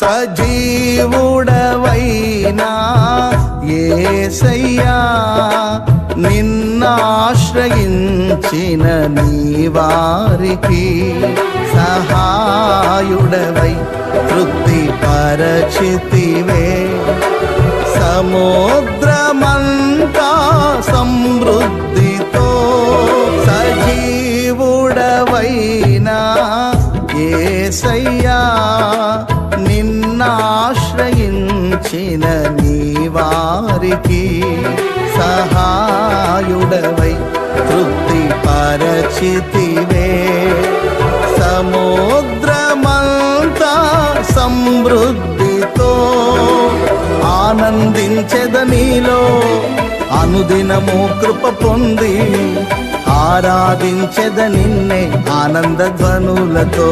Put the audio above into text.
సజీవుడవైనా ఏసయ్యా నిన్నాశ్రయించిన నీ వారికి సహాయుడవై తృప్తి పరచితివే సముద్ర ఏసయ్యా నిన్నాశ్రయించిన నీ వారికి సహాయుడవై తృప్తి పరచితివే సముద్రమంతా సమృద్ధితో ఆనందించెద నీలో అనుదినము కృప పొంది ఆరాధించెద నిన్నే ఆనంద ధ్వనులతో